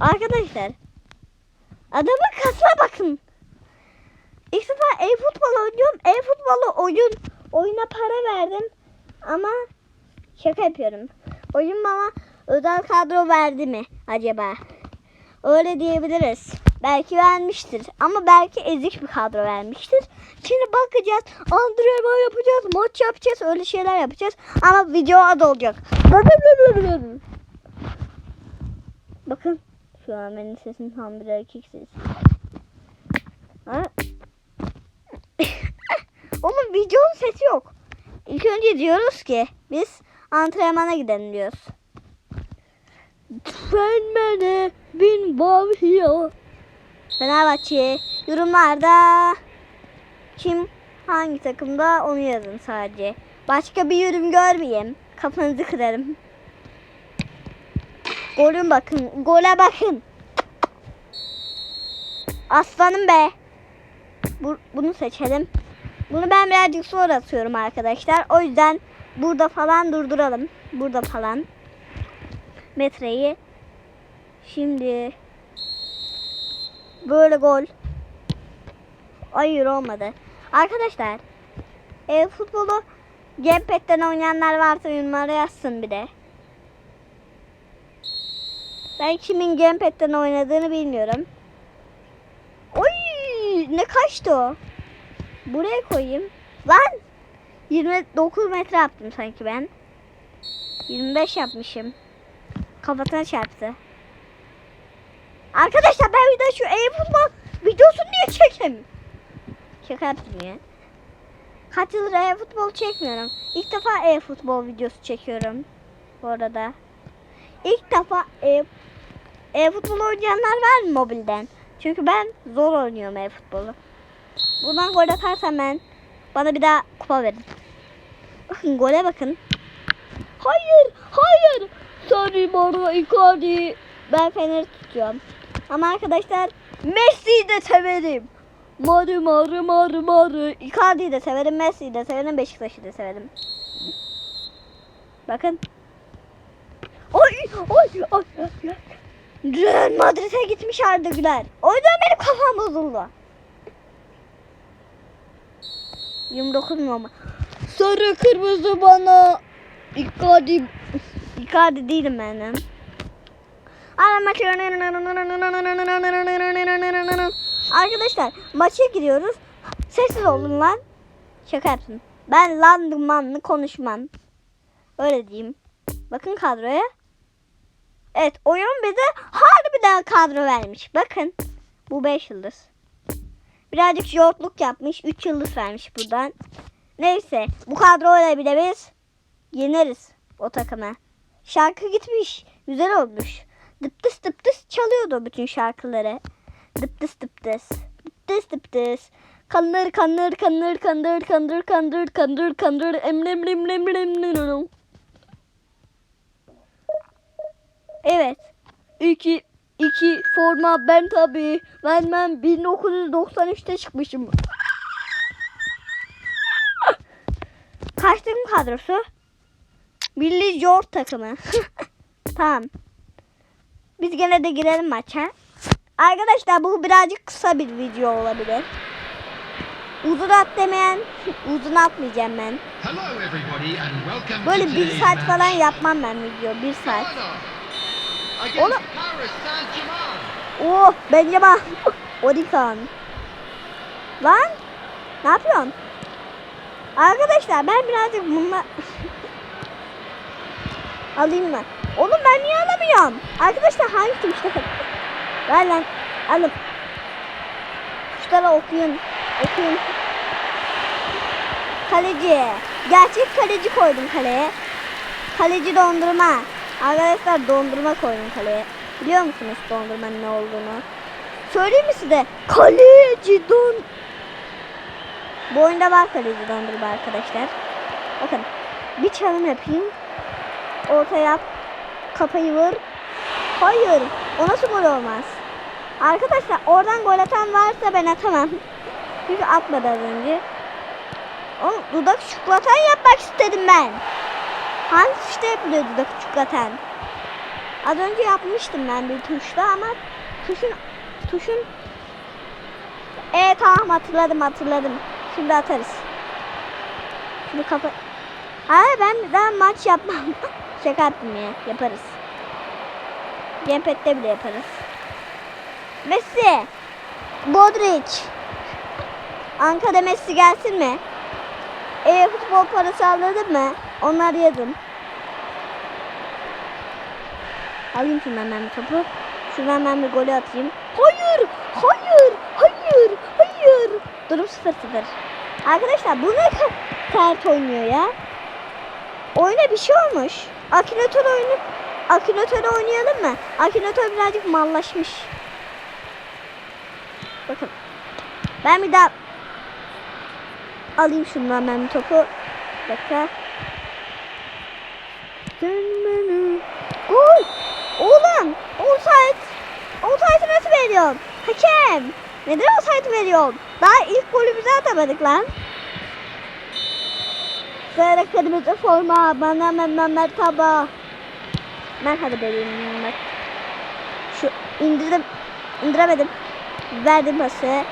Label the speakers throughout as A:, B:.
A: arkadaşlar. Adamın kasına bakın. İlk defa e-futbol oynuyorum. E-futbolu oyun oyuna para verdim. Ama şaka yapıyorum. Oyun bana özel kadro verdi mi acaba? Öyle diyebiliriz. Belki vermiştir. Ama belki ezik bir kadro vermiştir. Şimdi bakacağız. Antrenman yapacağız. Maç yapacağız. Öyle şeyler yapacağız. Ama video az olacak. Bakın. Şu an benim sesim tam bir erkek sesi. Ha? Oğlum videonun sesi yok. İlk önce diyoruz ki biz antrenmana gidelim diyoruz. Sen beni bin bağışlıyor. Fenerbahçe yorumlarda kim hangi takımda onu yazın sadece. Başka bir yorum görmeyeyim. Kafanızı kırarım. Golün bakın. Gole bakın. Aslanım be. Bu, bunu seçelim. Bunu ben birazcık sonra atıyorum arkadaşlar. O yüzden burada falan durduralım. Burada falan. Metreyi. Şimdi böyle gol. Hayır olmadı. Arkadaşlar e, futbolu gamepad'den oynayanlar varsa yorumlara yazsın bir de. Ben kimin gamepad'den oynadığını bilmiyorum. Oy ne kaçtı o? Buraya koyayım. Lan 29 metre yaptım sanki ben. 25 yapmışım. Kafasına çarptı. Arkadaşlar ben bir de şu e-futbol videosunu niye çekeyim? Şaka yaptım ya. Kaç yıldır e-futbol çekmiyorum. İlk defa e-futbol videosu çekiyorum. Bu arada. İlk defa e- e-futbol oynayanlar var mı mobilden? Çünkü ben zor oynuyorum e-futbolu. Buradan gol atarsam ben bana bir daha kupa verin. Bakın gole bakın. Hayır, hayır. Sorry Moro Icardi. Ben Fener'i tutuyorum. Ama arkadaşlar Messi'yi de severim. Marı marı marı marı. Icardi'yi de severim, Messi'yi de severim, Beşiktaş'ı da severim. Bakın. Ay, ay, ay, ay. Real Madrid'e gitmiş Arda Güler. O yüzden benim kafam bozuldu. 29 mu ama? Sarı kırmızı bana. Icardi. Icardi değilim benim. Arkadaşlar maça giriyoruz. Sessiz olun lan. Şaka yaptım. Ben lanlı manlı konuşmam. Öyle diyeyim. Bakın kadroya. Evet oyun bize harbiden kadro vermiş. Bakın. Bu 5 yıldız. Birazcık yoğurtluk yapmış. 3 yıldız vermiş buradan. Neyse bu kadroyla bile biz yeneriz o takıma. Şarkı gitmiş. Güzel olmuş. Dıptıs dıptıs çalıyordu bütün şarkıları. Dıptıs dıptıs. Dıptıs dıptıs. Kandır kandır kandır kandır kandır kandır kandır kandır emlem lem lem lem lem Evet. İki, iki forma ben tabi. Ben ben 1993'te çıkmışım. Kaç takım kadrosu? Milli Jor takımı. tamam. Biz gene de girelim maça. Arkadaşlar bu birazcık kısa bir video olabilir. Uzun at demeyen uzun atmayacağım ben. Böyle bir saat falan yapmam ben video. Bir saat. Oğlum.
B: Saint-Germain.
A: Oh Benjamin. Orikan. Lan. Ne yapıyorsun? Arkadaşlar ben birazcık bununla... Alayım mı? Oğlum ben niye alamıyorum? Arkadaşlar hangi tuşta Ver lan. Alın. Tuşlara okuyun. Okuyun. Kaleci. Gerçek kaleci koydum kaleye. Kaleci dondurma. Arkadaşlar dondurma koydum kaleye. Biliyor musunuz dondurmanın ne olduğunu? Söyleyeyim mi size? Kaleci don... Bu oyunda var kaleci dondurma arkadaşlar. Bakın. Bir çalım yapayım. Ortaya. Kafayı vur. Hayır. O nasıl gol olmaz? Arkadaşlar oradan gol atan varsa ben atamam. Çünkü atmadı az önce. Oğlum dudak çikolatan yapmak istedim ben. Hangi işte yapılıyor dudak çikolatan? Az önce yapmıştım ben bir tuşla ama tuşun tuşun e tamam hatırladım hatırladım. Şimdi atarız. Şimdi kafa Hayır ben daha maç yapmam. Şaka yaptım ya. Yaparız. Gamepad'de bile yaparız. Messi. Modric. Ankara Messi gelsin mi? E futbol parası alırdın mı? Onlar yazın. Alayım şundan ben bir topu. Şuradan ben bir golü atayım. Hayır! Hayır! Hayır! Hayır! Durum 0-0. Arkadaşlar bu ne sert oynuyor ya? Oyuna bir şey olmuş. Akinator oyunu Akinator'u oynayalım mı? Akinator birazcık mallaşmış. Bakın. Ben bir daha alayım şundan ben bir topu. Bir dakika. Gol! Oğlum! Offside! Offside'ı nasıl veriyorsun? Hakem! Neden offside veriyorsun? Daha ilk golümüzü atamadık lan. Sarı kırmızı forma bana. Ben hadi vereyim bak. Şu indirdim. indiremedim. Verdim pası.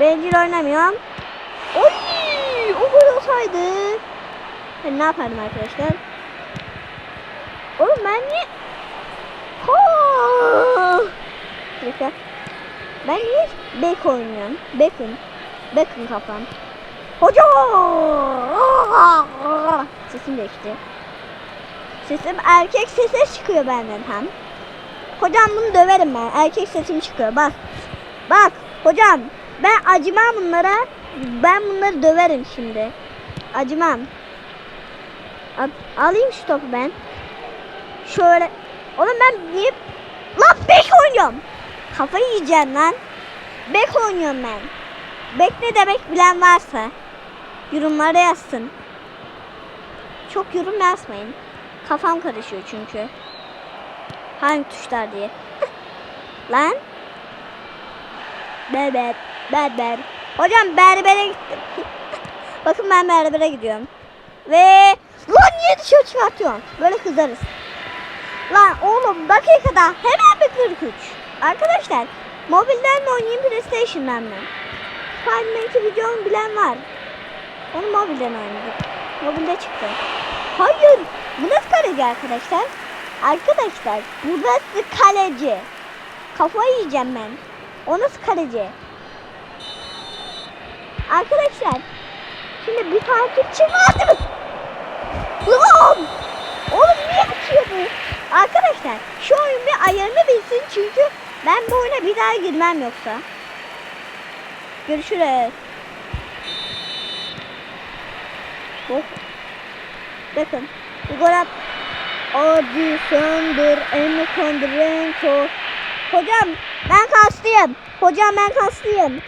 A: Bencil oynamıyorum. Olsaydı. Ben ne yapardım arkadaşlar? Oğlum ben niye... Bir dakika. Ben niye bek oynuyorum? Bekun. Bekun kafam. Hoca! Sesim değişti. Sesim erkek sesi çıkıyor benden hem. Hocam bunu döverim ben. Erkek sesim çıkıyor. Bak. Bak hocam. Ben acımam bunlara. Ben bunları döverim şimdi. Acımam. Al- alayım şu topu ben. Şöyle. Oğlum ben niye... Lan bek oynuyorum. Kafayı yiyeceğim lan. Bek oynuyorum ben. Bek ne demek bilen varsa yorumlara yazsın. Çok yorum yazmayın. Kafam karışıyor çünkü. Hangi tuşlar diye. Lan. Berber. Berber. Hocam berbere gittim. Bakın ben berbere gidiyorum. Ve lan niye dışarı çıkartıyorsun? Böyle kızarız. Lan oğlum dakikada hemen bir 43. Arkadaşlar mobilden mi oynayayım PlayStation'dan mı? Spiderman 2 videomu bilen var. Onu mobilden oynadık. Mobilde çıktı. Hayır. Bu nasıl kaleci arkadaşlar? Arkadaşlar bu nasıl kaleci? Kafayı yiyeceğim ben. O nasıl kaleci? Arkadaşlar takipçim vardı. Lan! Oğlum niye atıyor bu? Arkadaşlar şu oyun bir ayarını bilsin çünkü ben bu oyuna bir daha girmem yoksa. Görüşürüz. Oh. Bakın. Bir gol. Adi söndür. Emi Kondrenko. Hocam ben kaslıyım. Hocam ben kaslıyım.